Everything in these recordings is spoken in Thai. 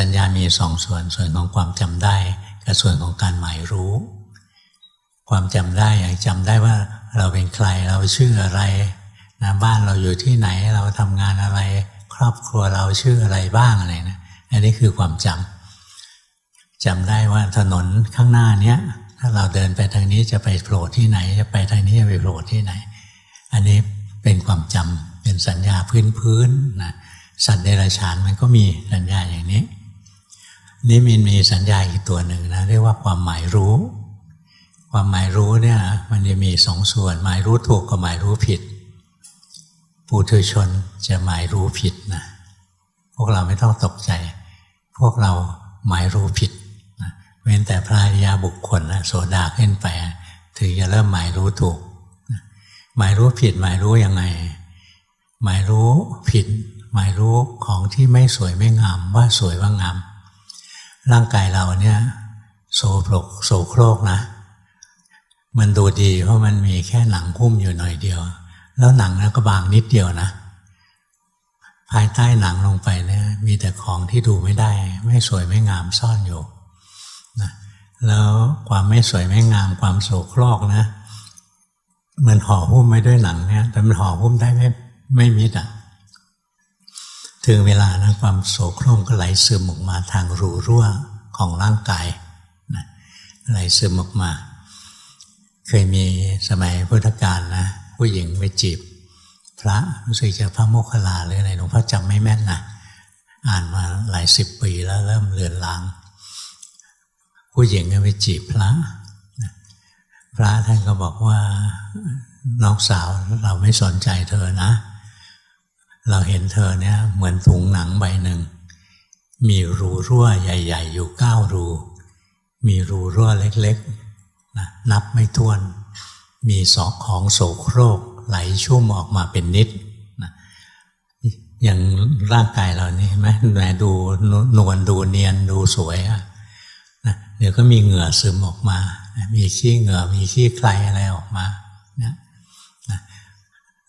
สัญญามีสองส่วน ส่วนของความจำได้ กับส่วนของการหมายรู้ ความจำได้อย่างจำได้ว่าเราเป็นใครเราชื่ออะไรนะบ้านเราอยู่ที่ไหนเราทำงานอะไร ครอบครัวเราชื่ออะไรบ้างอะไรนะอันนี้คือความจำจำได้ว่าถนนข้างหน้าเนี้ยถ้าเราเดินไปทางนี้จะไปโผล่ที่ไหน จะไปทางนี้จะไปโผล่ที่ไหน อันนี้เป็นความจำเป็นสัญญาพื้นๆนะสัตว์เดรัจฉานมันก็มีสัญญาอย่างนี้ นี่มันมีสัญญาอีกตัวหนึ่งนะเรียกว่าความหมายรู้ ความหมายรู้เนี่ยมันจะมีสองส่วน หมายรู้ถูกกับหมายรู้ผิดปุถุชนจะหมายรู้ผิดนะพวกเราไม่ต้องตกใจ พวกเราหมายรู้ผิดนะเว้นแต่พระยาบุคคลนะโสดาขึ้นไปถึงจะเริ่มหมายรู้ถูกหมายรู้ผิดหมายรู้ยังไง หมายรู้ผิด หมายรู้ของที่ไม่สวยไม่งามว่าสวยว่างาม ร่างกายเราเนี่ยโสโครกโสโครกนะ มันดูดีเพราะมันมีแค่หนังหุ้มอยู่หน่อยเดียว แล้วหนังนั้นก็บางนิดเดียวนะ ภายใต้หนังลงไปเนี่ยมีแต่ของที่ดูไม่ได้ ไม่สวยไม่งามซ่อนอยู่นะแล้วความไม่สวยไม่งามความโสโครกนะมันห่อหุ้มไม่ด้วยหนังเนี่ยแต่มันห่อหุ้มได้ไม่ไม่มิดอะ ถึงเวลานะความโสโครกก็ไหลซึมออกมาทางรูรั่วของร่างกายนะไหลซึมออกมา เคยมีสมัยพุทธกาลนะผู้หญิงไปจีบ พระรู้สึกจะพระโมคคัลลาหรืออะไรหลวงพ่อจำไม่แม่นนะอ่านมาหลายสิบปีแล้วเริ่มเลือนลาง ผู้หญิงก็ไปจีบพระพระท่านก็บอกว่าน้องสาวเราไม่สนใจเธอนะ เราเห็นเธอเนี่ยเหมือนถุงหนังใบหนึ่ง มีรูรั่วใหญ่ ๆ อยู่เก้ารู มีรูรั่วเล็กๆนะนับไม่ถ้วน มีสอกของโสโครกไหลชุ่มออกมาเป็นนิดนะอย่างร่างกายเรานี่ไหมแหมดูนวลดูเนียนดูสวยอะนะเดี๋ยวก็มีเหงื่อซึมออกมา มีขี้เหงื่อมีขี้ใครอะไรออกมานะ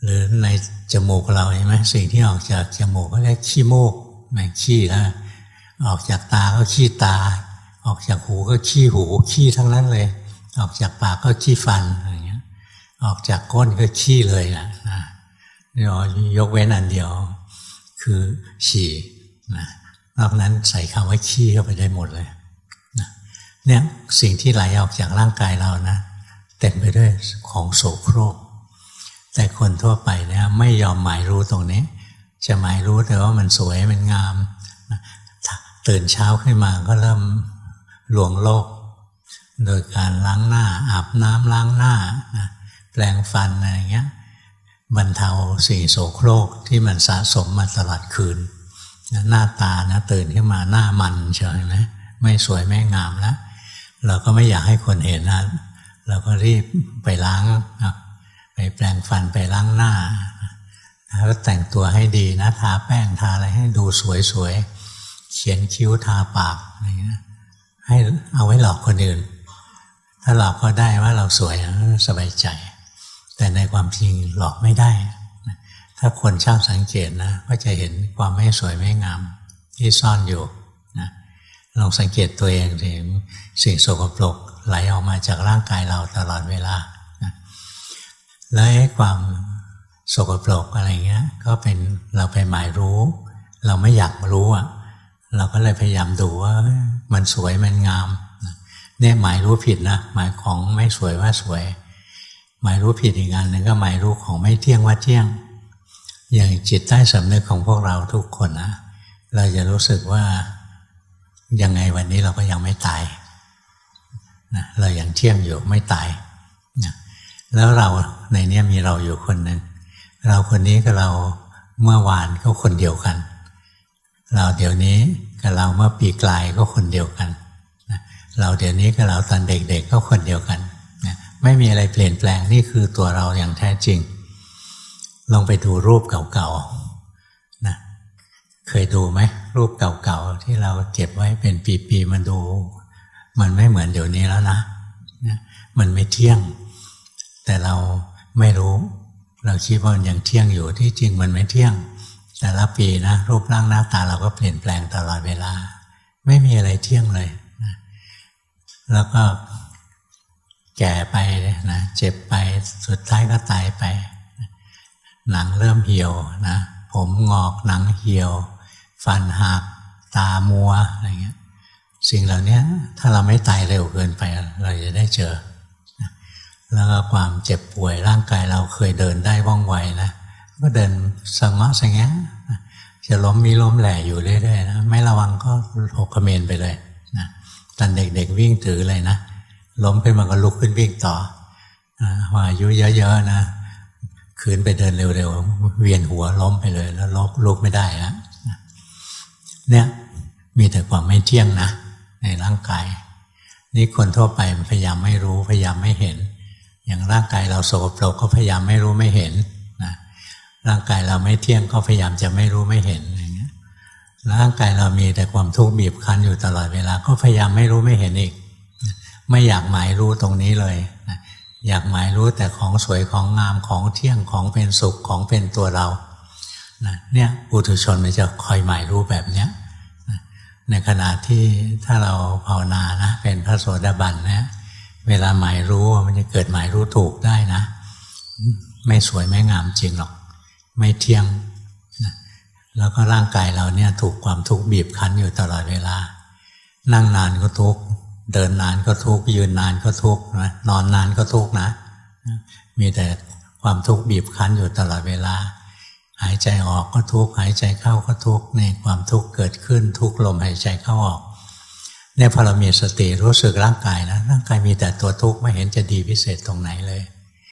หรือในจมูกเราเห็นไหมสิ่งที่ออกจากจมูกก็เรียกขี้โมูกนขี้แล้วออกจากตาก็ขี้ตา ออกจากหูก็ขี้หูขี้ทั้งนั้นเลย ออกจากปากก็ขี้ฟันอะไรเงี้ย ออกจากก้นก็ขี้เลยนะนะยกเว้นอันเดียว คือฉี่นะนอกนั้นใส่คำว่าขี้เข้าไปได้หมดเลยเนี่ยสิ่งที่ไหลออกจากร่างกายเรานะเต็มไปด้วยของโสโครก แต่คนทั่วไปเนี่ยไม่ยอมหมายรู้ตรงนี้ จะหมายรู้แต่ว่ามันสวยมันงาม ตื่นเช้าขึ้นมาก็เริ่มหลวงโลก โดยการล้างหน้า อาบน้ำล้างหน้าแปลงฟันอะไรเงี้ยบรรเทาสิ่งโสโครกที่มันสะสมมาตลอดคืน หน้าตานะตื่นขึ้นมาหน้ามันใช่ไหมไม่สวยไม่งามแล้วเราก็ไม่อยากให้คนเห็นนะเราก็รีบไปล้าง แปลงฟันไปล้างหน้าแล้วแต่งตัวให้ดีนะทาแป้งทาอะไรให้ดูสวยๆเขียนคิ้วทาปากอะไรเงี้ยให้เอาไว้หลอกคนอื่น ถ้าหลอกก็ได้ว่าเราสวยสบายใจ แต่ในความจริงหลอกไม่ได้ ถ้าคนช่างสังเกตนะก็จะเห็นความไม่สวยไม่งามที่ซ่อนอยู่นะลองสังเกตตัวเองสิสิ่งสกปรกไหลออกมาจากร่างกายเราตลอดเวลา แล้วไอ้ความสกปรกอะไรเงี้ย ก็เป็นเราไปหมายรู้ เราไม่อยากรู้อะ เราก็เลยพยายามดูว่ามันสวยมันงามเนี่ยหมายรู้ผิดนะหมายของไม่สวยว่าสวย หมายรู้ผิดอีกอันหนึ่งก็หมายรู้ของไม่เที่ยงว่าเที่ยง อย่างจิตใต้สำนึกของพวกเราทุกคนนะเราจะรู้สึกว่ายังไงวันนี้เราก็ยังไม่ตายนะเรายัางเที่ยงอยู่ไม่ตาย แล้วเราในนี้มีเราอยู่คนหนึ่งเราคนนี้กับเราเมื่อวานก็คนเดียวกัน เราเดี๋ยวนี้กับเราเมื่อปีกลายก็คนเดียวกัน เราเดี๋ยวนี้กับเราตอนเด็กๆก็คนเดียวกัน ไม่มีอะไรเปลี่ยนแปลงนี่คือตัวเราอย่างแท้จริง ลองไปดูรูปเก่าๆนะเคยดูไหมรูปเก่าๆที่เราเก็บไว้เป็นปีๆมันดู มันไม่เหมือนเดี๋ยวนี้แล้วนะ มันไม่เที่ยง แต่เราไม่รู้ เราคิดว่ามันยังเที่ยงอยู่ที่จริงมันไม่เที่ยง แต่ละปีนะรูปร่างหน้าตาเราก็เปลี่ยนแปลงตลอดเวลา ไม่มีอะไรเที่ยงเลยนะแล้วก็แก่ไปนะเจ็บไปสุดท้ายก็ตายไป หนังเริ่มเหี่ยวนะผมงอกหนังเหี่ยว ฟันหักตามัวอะไรเงี้ยสิ่งเหล่านี้ถ้าเราไม่ตายเร็วเกินไป เราจะได้เจอ แล้วก็ความเจ็บป่วยร่างกายเราเคยเดินได้ว่องไวนะก็เดินสงะสงะจะล้มมีล้มแหล่อยู่เรื่อยๆนะไม่ระวังก็หกเขมรไปเลยนะตอนเด็กๆวิ่งถือเลยนะล้มขึ้นมาก็ลุกขึ้นวิ่งต่อนะพออายุเยอะๆนะคืนไปเดินเร็วๆเวียนหัวล้มไปเลย แล้วลุกลุกไม่ได้แล้วเนี่ยมีแต่ความไม่เที่ยงนะในร่างกาย นี่คนทั่วไปพยายามไม่รู้พยายามไม่เห็น อย่างร่างกายเราสกปรกก็พยายามไม่รู้ไม่เห็นนะร่างกายเราไม่เที่ยงก็พยายามจะไม่รู้ไม่เห็นอย่างเงี้ยร่างกายเรามีแต่ความทุกข์บีบคั้นอยู่ตลอดเวลา ก็พยายามไม่รู้ไม่เห็นอีก ไม่อยากหมายรู้ตรงนี้เลยนะอยากหมายรู้แต่ของสวยของงามของเที่ยงของเป็นสุขของเป็นตัวเรานะเนี่ยปุถุชนมันจะคอยหมายรู้แบบเนี้ยนะในขณะที่ถ้าเราภาวนานะเป็นพระโสดาบันเนะ เวลาหมายรู้มันจะเกิดหมายรู้ถูกได้นะ ไม่สวยไม่งามจริงหรอก ไม่เที่ยงนะแล้วก็ร่างกายเราเนี่ยถูกความทุกข์บีบคั้นอยู่ตลอดเวลา นั่งนานก็ทุกข์เดินนานก็ทุกข์ยืนนานก็ทุกข์นะนอนนานก็ทุกข์นะ มีแต่ความทุกข์บีบคั้นอยู่ตลอดเวลา หายใจออกก็ทุกข์หายใจเข้าก็ทุกข์เนี่ความทุกข์เกิดขึ้นทุกลมหายใจเข้าออก เนี่ยพอเรามีสติรู้สึกร่างกายนะร่างกายมีแต่ตัวทุกข์ไม่เห็นจะดีพิเศษตรงไหนเลย